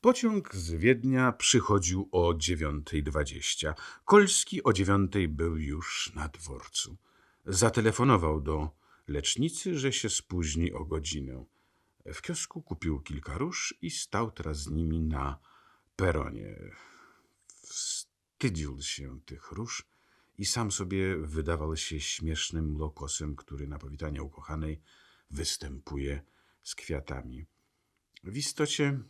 Pociąg z Wiednia przychodził o 9.20. Kolski o 9.00 był już na dworcu. Zatelefonował do lecznicy, że się spóźni o godzinę. W kiosku kupił kilka róż i stał teraz z nimi na peronie. Wstydził się tych róż i sam sobie wydawał się śmiesznym lokosem, który na powitanie ukochanej występuje z kwiatami. W istocie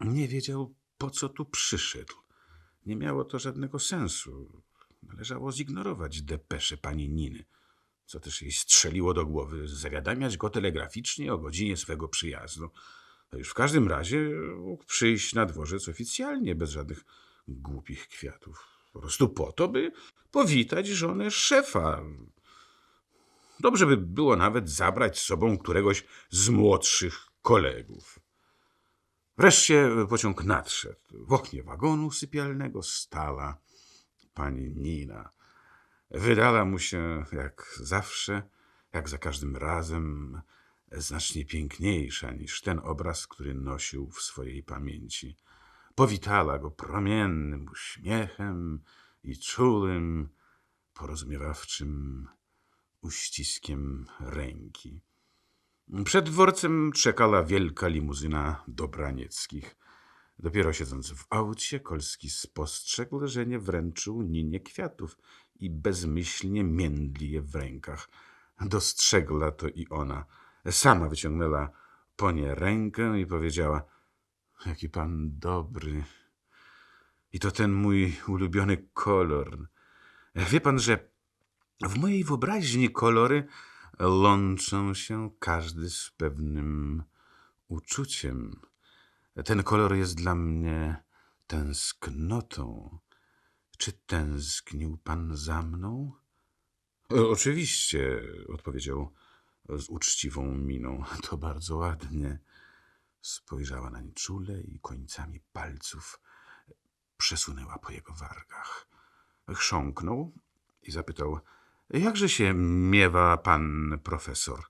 nie wiedział, po co tu przyszedł. Nie miało to żadnego sensu. Należało zignorować depesze pani Niny, co też jej strzeliło do głowy, zawiadamiać go telegraficznie o godzinie swego przyjazdu. A już w każdym razie mógł przyjść na dworzec oficjalnie, bez żadnych głupich kwiatów. Po prostu po to, by powitać żonę szefa. Dobrze by było nawet zabrać z sobą któregoś z młodszych kolegów. Wreszcie pociąg nadszedł. W oknie wagonu sypialnego stała pani Nina. Wydała mu się jak zawsze, jak za każdym razem, znacznie piękniejsza niż ten obraz, który nosił w swojej pamięci. Powitała go promiennym uśmiechem i czulym, porozumiewawczym uściskiem ręki. Przed dworcem czekała wielka limuzyna Dobranieckich. Dopiero siedząc w aucie, Kolski spostrzegł, że nie wręczył Ninie kwiatów i bezmyślnie międli je w rękach. Dostrzegła to i ona. Sama wyciągnęła po nie rękę i powiedziała — Jaki pan dobry. I to ten mój ulubiony kolor. Wie pan, że w mojej wyobraźni kolory łączą się każdy z pewnym uczuciem. Ten kolor jest dla mnie tęsknotą. Czy tęsknił pan za mną? "E, Oczywiście, odpowiedział z uczciwą miną. To bardzo ładnie. Spojrzała nań czule i końcami palców przesunęła po jego wargach. Chrząknął i zapytał, jakże się miewa pan profesor?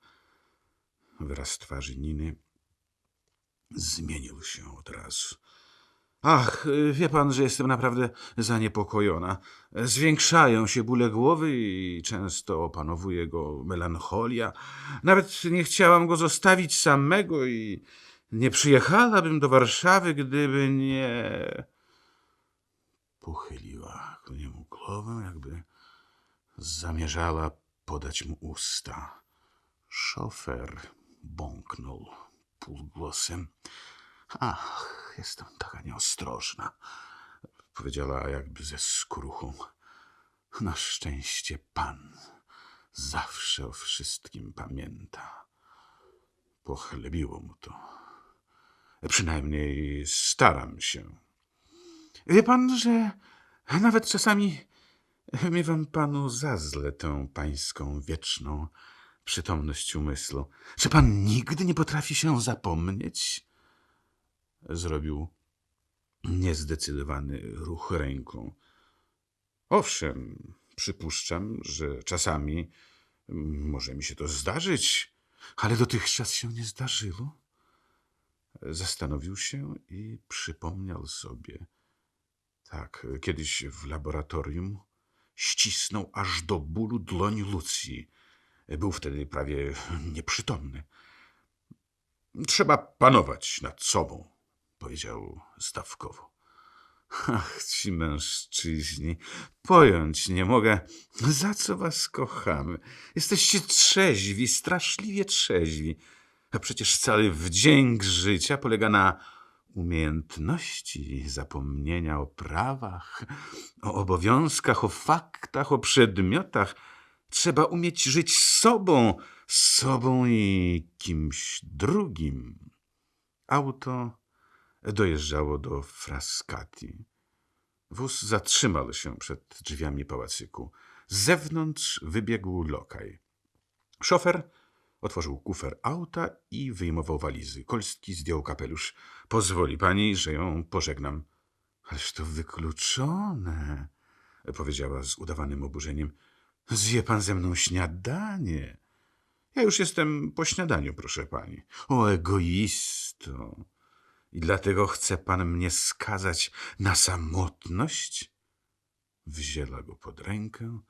Wyraz twarzy Niny zmienił się od razu. Ach, wie pan, że jestem naprawdę zaniepokojona. Zwiększają się bóle głowy i często opanowuje go melancholia. Nawet nie chciałam go zostawić samego i nie przyjechałabym do Warszawy, gdyby nie... Pochyliła ku niemu głowę, jakby zamierzała podać mu usta. Szofer bąknął półgłosem. Ach, jestem taka nieostrożna, powiedziała jakby ze skruchą. Na szczęście pan zawsze o wszystkim pamięta. Pochlebiło mu to. Przynajmniej staram się. Wie pan, że nawet czasami miewam panu za zle tę pańską wieczną przytomność umysłu. Czy pan nigdy nie potrafi się zapomnieć? Zrobił niezdecydowany ruch ręką. Owszem, przypuszczam, że czasami może mi się to zdarzyć, ale dotychczas się nie zdarzyło. Zastanowił się i przypomniał sobie. Tak, kiedyś w laboratorium ścisnął aż do bólu dłoń Lucji. Był wtedy prawie nieprzytomny. Trzeba panować nad sobą, powiedział stawkowo. Ach, ci mężczyźni, pojąć nie mogę, za co was kochamy. Jesteście trzeźwi, straszliwie trzeźwi. A przecież cały wdzięk życia polega na umiejętności zapomnienia o prawach, o obowiązkach, o faktach, o przedmiotach. Trzeba umieć żyć sobą, sobą i kimś drugim. Auto dojeżdżało do Frascati. Wóz zatrzymał się przed drzwiami pałacyku. Z zewnątrz wybiegł lokaj. Szofer otworzył kufer auta i wyjmował walizy. Kolski zdjął kapelusz. Pozwoli pani, że ją pożegnam. Ależ to wykluczone, powiedziała z udawanym oburzeniem. Zje pan ze mną śniadanie. Ja już jestem po śniadaniu, proszę pani. O egoisto. I dlatego chce pan mnie skazać na samotność? Wzięła go pod rękę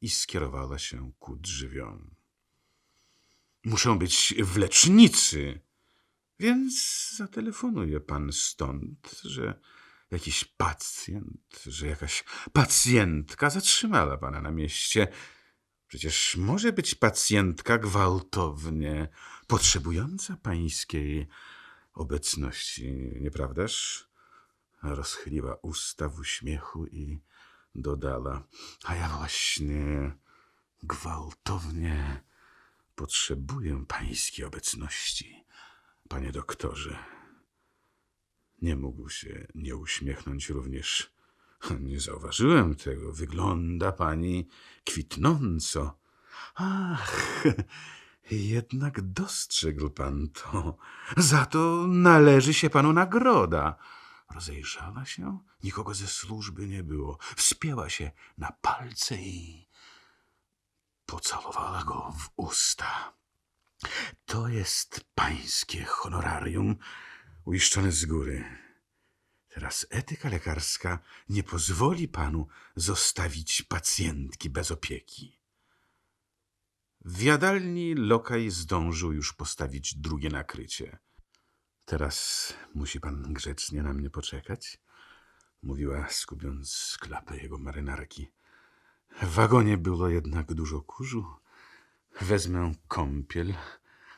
i skierowała się ku drzwiom. Muszę być w lecznicy, więc zatelefonuje pan stąd, że jakiś pacjent, że jakaś pacjentka zatrzymała pana na mieście. Przecież może być pacjentka gwałtownie potrzebująca pańskiej obecności, nieprawdaż? Rozchyliła usta w uśmiechu i dodała, a ja właśnie gwałtownie potrzebuję pańskiej obecności, panie doktorze. Nie mógł się nie uśmiechnąć również. Nie zauważyłem tego. Wygląda pani kwitnąco. Ach, jednak dostrzegł pan to. Za to należy się panu nagroda. Rozejrzała się, nikogo ze służby nie było. Wspięła się na palce i pocałowała go w usta. To jest pańskie honorarium uiszczone z góry. Teraz etyka lekarska nie pozwoli panu zostawić pacjentki bez opieki. W jadalni lokaj zdążył już postawić drugie nakrycie. Teraz musi pan grzecznie na mnie poczekać, mówiła, skubiąc klapę jego marynarki. W wagonie było jednak dużo kurzu. Wezmę kąpiel,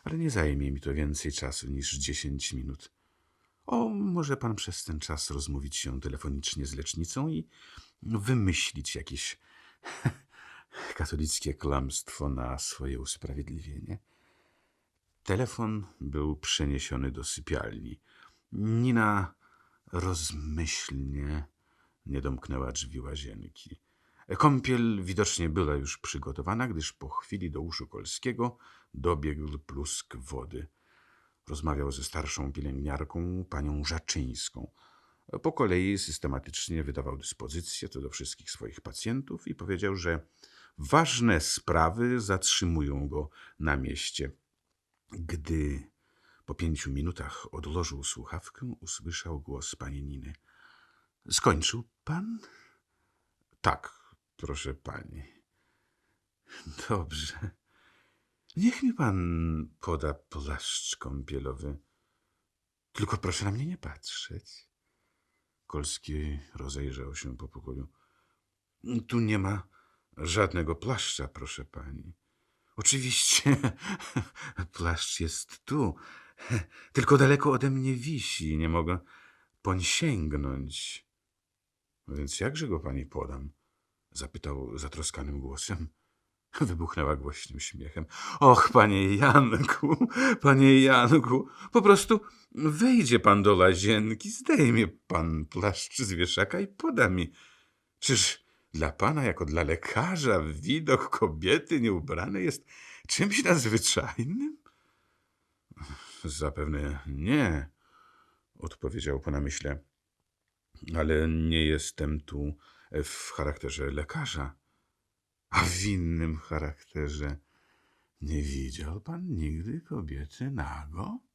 ale nie zajmie mi to więcej czasu niż dziesięć minut. O, może pan przez ten czas rozmówić się telefonicznie z lecznicą i wymyślić jakieś katolickie kłamstwo na swoje usprawiedliwienie. Telefon był przeniesiony do sypialni. Nina rozmyślnie nie domknęła drzwi łazienki. Kąpiel widocznie była już przygotowana, gdyż po chwili do uszu Kolskiego dobiegł plusk wody. Rozmawiał ze starszą pielęgniarką, panią Rzaczyńską. Po kolei systematycznie wydawał dyspozycje co do wszystkich swoich pacjentów i powiedział, że ważne sprawy zatrzymują go na mieście. Gdy po pięciu minutach odłożył słuchawkę, usłyszał głos pani Niny. Skończył pan? Tak, proszę pani. Dobrze. Niech mi pan poda płaszcz kąpielowy. Tylko proszę na mnie nie patrzeć. Kolski rozejrzał się po pokoju. Tu nie ma żadnego płaszcza, proszę pani. Oczywiście, płaszcz jest tu, tylko daleko ode mnie wisi, nie mogę poń sięgnąć. Więc jakże go pani podam? Zapytał zatroskanym głosem. Wybuchnęła głośnym śmiechem. Och, panie Janku, panie Janku, po prostu wejdzie pan do łazienki, zdejmie pan płaszcz z wieszaka i poda mi. Czyż dla pana, jako dla lekarza, widok kobiety nieubranej jest czymś nadzwyczajnym? Zapewne nie, odpowiedział po namyśle. Ale nie jestem tu w charakterze lekarza. A w innym charakterze nie widział pan nigdy kobiety nago?